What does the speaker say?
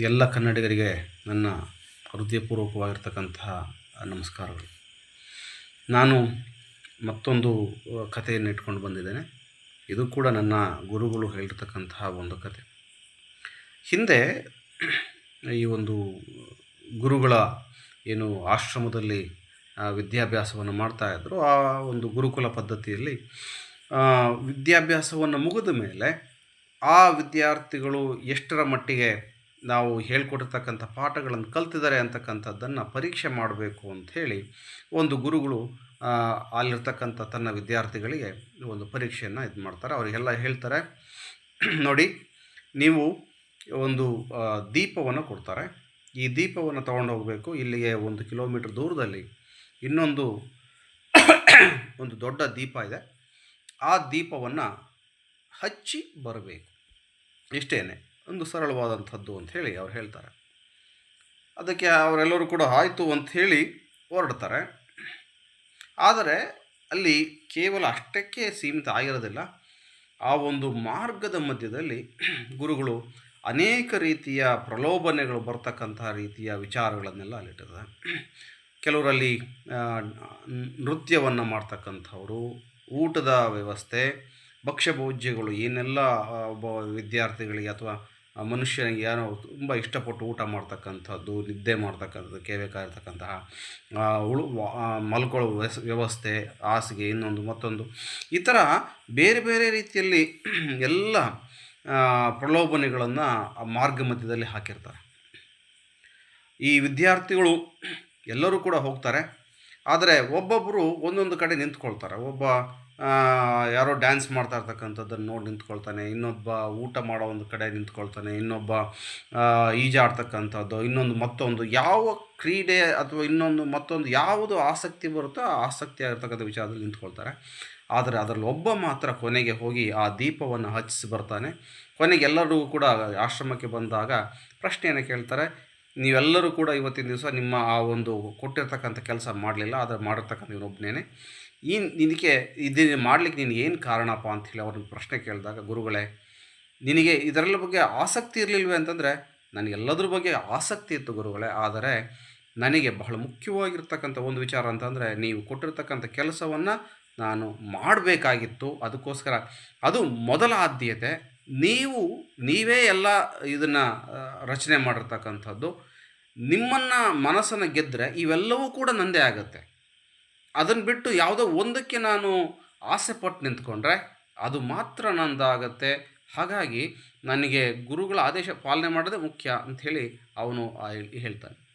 ಎಲ್ಲ ಕನ್ನಡಿಗರಿಗೆ ನನ್ನ ಹೃದಯಪೂರ್ವಕವಾಗಿರ್ತಕ್ಕಂತಹ ನಮಸ್ಕಾರಗಳು. ನಾನು ಮತ್ತೊಂದು ಕಥೆಯನ್ನು ಇಟ್ಕೊಂಡು ಬಂದಿದ್ದೇನೆ. ಇದು ಕೂಡ ನನ್ನ ಗುರುಗಳು ಹೇಳಿರ್ತಕ್ಕಂತಹ ಒಂದು ಕತೆ ಹಿಂದೆ ಈ ಒಂದು ಗುರುಗಳ ಏನು ಆಶ್ರಮದಲ್ಲಿ ವಿದ್ಯಾಭ್ಯಾಸವನ್ನು ಮಾಡ್ತಾಯಿದ್ರು ಆ ಒಂದು ಗುರುಕುಲ ಪದ್ಧತಿಯಲ್ಲಿ ವಿದ್ಯಾಭ್ಯಾಸವನ್ನು ಮುಗಿದ ಮೇಲೆ ಆ ವಿದ್ಯಾರ್ಥಿಗಳು ಎಷ್ಟರ ಮಟ್ಟಿಗೆ ನಾವು ಹೇಳ್ಕೊಟ್ಟಿರ್ತಕ್ಕಂಥ ಪಾಠಗಳನ್ನು ಕಲ್ತಿದ್ದಾರೆ ಅಂತಕ್ಕಂಥದ್ದನ್ನು ಪರೀಕ್ಷೆ ಮಾಡಬೇಕು ಅಂಥೇಳಿ ಒಂದು ಗುರುಗಳು ಅಲ್ಲಿರ್ತಕ್ಕಂಥ ತನ್ನ ವಿದ್ಯಾರ್ಥಿಗಳಿಗೆ ಒಂದು ಪರೀಕ್ಷೆಯನ್ನು ಇದು ಮಾಡ್ತಾರೆ. ಅವರಿಗೆಲ್ಲ ಹೇಳ್ತಾರೆ, ನೋಡಿ, ನೀವು ಒಂದು ದೀಪವನ್ನು ಕೊಡ್ತಾರೆ. ಈ ದೀಪವನ್ನು ತಗೊಂಡು ಹೋಗಬೇಕು. ಇಲ್ಲಿಗೆ ಒಂದು ಕಿಲೋಮೀಟ್ರ್ ದೂರದಲ್ಲಿ ಇನ್ನೊಂದು, ಒಂದು ದೊಡ್ಡ ದೀಪ ಇದೆ. ಆ ದೀಪವನ್ನು ಹಚ್ಚಿ ಬರಬೇಕು. ಇಷ್ಟೇ ಒಂದು ಸರಳವಾದಂಥದ್ದು ಅಂಥೇಳಿ ಅವ್ರು ಹೇಳ್ತಾರೆ. ಅದಕ್ಕೆ ಅವರೆಲ್ಲರೂ ಕೂಡ ಆಯಿತು ಅಂಥೇಳಿ ಹೊರಡ್ತಾರೆ. ಆದರೆ ಅಲ್ಲಿ ಕೇವಲ ಅಷ್ಟಕ್ಕೆ ಸೀಮಿತ ಆಗಿರೋದಿಲ್ಲ. ಆ ಒಂದು ಮಾರ್ಗದ ಮಧ್ಯದಲ್ಲಿ ಗುರುಗಳು ಅನೇಕ ರೀತಿಯ ಪ್ರಲೋಭನೆಗಳು ಬರ್ತಕ್ಕಂತಹ ರೀತಿಯ ವಿಚಾರಗಳನ್ನೆಲ್ಲ ಅಲ್ಲಿಟ್ಟಿದ್ದಾರೆ. ಕೆಲವರಲ್ಲಿ ನೃತ್ಯವನ್ನು ಮಾಡ್ತಕ್ಕಂಥವರು, ಊಟದ ವ್ಯವಸ್ಥೆ ಭಕ್ಷ್ಯಭೋಜ್ಯಗಳು, ಏನೆಲ್ಲ ಒಬ್ಬ ವಿದ್ಯಾರ್ಥಿಗಳಿಗೆ ಅಥವಾ ಮನುಷ್ಯನಿಗೆ ಏನೋ ತುಂಬ ಇಷ್ಟಪಟ್ಟು ಊಟ ಮಾಡ್ತಕ್ಕಂಥದ್ದು, ನಿದ್ದೆ ಮಾಡ್ತಕ್ಕಂಥದ್ದು ಕೇಳಬೇಕಾಗಿರ್ತಕ್ಕಂತಹ ಉಳು ಮಲ್ಕೊಳ್ಳುವ ಮಲ್ಕೊಳ್ಳೋ ವ್ಯವಸ್ಥೆ, ಹಾಸಿಗೆ, ಇನ್ನೊಂದು, ಮತ್ತೊಂದು, ಈ ಥರ ಬೇರೆ ಬೇರೆ ರೀತಿಯಲ್ಲಿ ಎಲ್ಲ ಪ್ರಲೋಭನೆಗಳನ್ನು ಮಾರ್ಗ ಮಧ್ಯದಲ್ಲಿ ಹಾಕಿರ್ತಾರೆ. ಈ ವಿದ್ಯಾರ್ಥಿಗಳು ಎಲ್ಲರೂ ಕೂಡ ಹೋಗ್ತಾರೆ, ಆದರೆ ಒಬ್ಬೊಬ್ಬರು ಒಂದೊಂದು ಕಡೆ ನಿಂತ್ಕೊಳ್ತಾರೆ. ಒಬ್ಬ ಯಾರೋ ಡ್ಯಾನ್ಸ್ ಮಾಡ್ತಾ ಇರ್ತಕ್ಕಂಥದ್ದನ್ನು ನೋಡಿ ನಿಂತ್ಕೊಳ್ತಾನೆ, ಇನ್ನೊಬ್ಬ ಊಟ ಮಾಡೋ ಒಂದು ಕಡೆ ನಿಂತ್ಕೊಳ್ತಾನೆ, ಇನ್ನೊಬ್ಬ ಈಜಾಡ್ತಕ್ಕಂಥದ್ದು, ಇನ್ನೊಂದು ಮತ್ತೊಂದು, ಯಾವ ಕ್ರೀಡೆ ಅಥವಾ ಇನ್ನೊಂದು ಮತ್ತೊಂದು ಯಾವುದು ಆಸಕ್ತಿ ಬರುತ್ತೋ ಆ ಆಸಕ್ತಿ ಆಗಿರ್ತಕ್ಕಂಥ ವಿಚಾರದಲ್ಲಿ ನಿಂತ್ಕೊಳ್ತಾರೆ. ಆದರೆ ಅದರಲ್ಲಿ ಒಬ್ಬ ಮಾತ್ರ ಕೊನೆಗೆ ಹೋಗಿ ಆ ದೀಪವನ್ನು ಹಚ್ಚಿಸಿ ಬರ್ತಾನೆ. ಕೊನೆಗೆ ಎಲ್ಲರಿಗೂ ಕೂಡ ಆಶ್ರಮಕ್ಕೆ ಬಂದಾಗ ಪ್ರಶ್ನೆಯನ್ನು ಕೇಳ್ತಾರೆ, ನೀವೆಲ್ಲರೂ ಕೂಡ ಇವತ್ತಿನ ದಿವಸ ನಿಮ್ಮ ಆ ಒಂದು ಕೊಟ್ಟಿರ್ತಕ್ಕಂಥ ಕೆಲಸ ಮಾಡಲಿಲ್ಲ, ಆದರೆ ಮಾಡಿರ್ತಕ್ಕಂಥ ಇವನೊಬ್ಬನೇ ಈ ಇದಕ್ಕೆ ಇದನ್ನು ಮಾಡಲಿಕ್ಕೆ ನಿನಗೆ ಏನು ಕಾರಣಪ್ಪ ಅಂತ ಹೇಳಿ ಅವ್ರನ್ನ ಪ್ರಶ್ನೆ ಕೇಳಿದಾಗ, ಗುರುಗಳೇ, ನಿನಗೆ ಇದರಲ್ಲ ಬಗ್ಗೆ ಆಸಕ್ತಿ ಇರಲಿಲ್ವೇ ಅಂತಂದರೆ ನನಗೆಲ್ಲದ್ರ ಬಗ್ಗೆ ಆಸಕ್ತಿ ಇತ್ತು ಗುರುಗಳೇ, ಆದರೆ ನನಗೆ ಬಹಳ ಮುಖ್ಯವಾಗಿರ್ತಕ್ಕಂಥ ಒಂದು ವಿಚಾರ ಅಂತಂದರೆ, ನೀವು ಕೊಟ್ಟಿರ್ತಕ್ಕಂಥ ಕೆಲಸವನ್ನು ನಾನು ಮಾಡಬೇಕಾಗಿತ್ತು. ಅದಕ್ಕೋಸ್ಕರ ಅದು ಮೊದಲ ಆದ್ಯತೆ. ನೀವು, ನೀವೇ ಎಲ್ಲ ಇದನ್ನು ರಚನೆ ಮಾಡಿರ್ತಕ್ಕಂಥದ್ದು. ನಿಮ್ಮನ್ನು ಮನಸ್ಸನ್ನು ಗೆದ್ದರೆ ಇವೆಲ್ಲವೂ ಕೂಡ ನಂದೇ ಆಗುತ್ತೆ. ಅದನ್ನು ಬಿಟ್ಟು ಯಾವುದೋ ಒಂದಕ್ಕೆ ನಾನು ಆಸೆ ಪಟ್ಟು ನಿಂತ್ಕೊಂಡ್ರೆ ಅದು ಮಾತ್ರ ನಂದಾಗತ್ತೆ. ಹಾಗಾಗಿ ನನಗೆ ಗುರುಗಳ ಆದೇಶ ಪಾಲನೆ ಮಾಡೋದೇ ಮುಖ್ಯ ಅಂಥೇಳಿ ಅವನು ಹೇಳ್ತಾನೆ.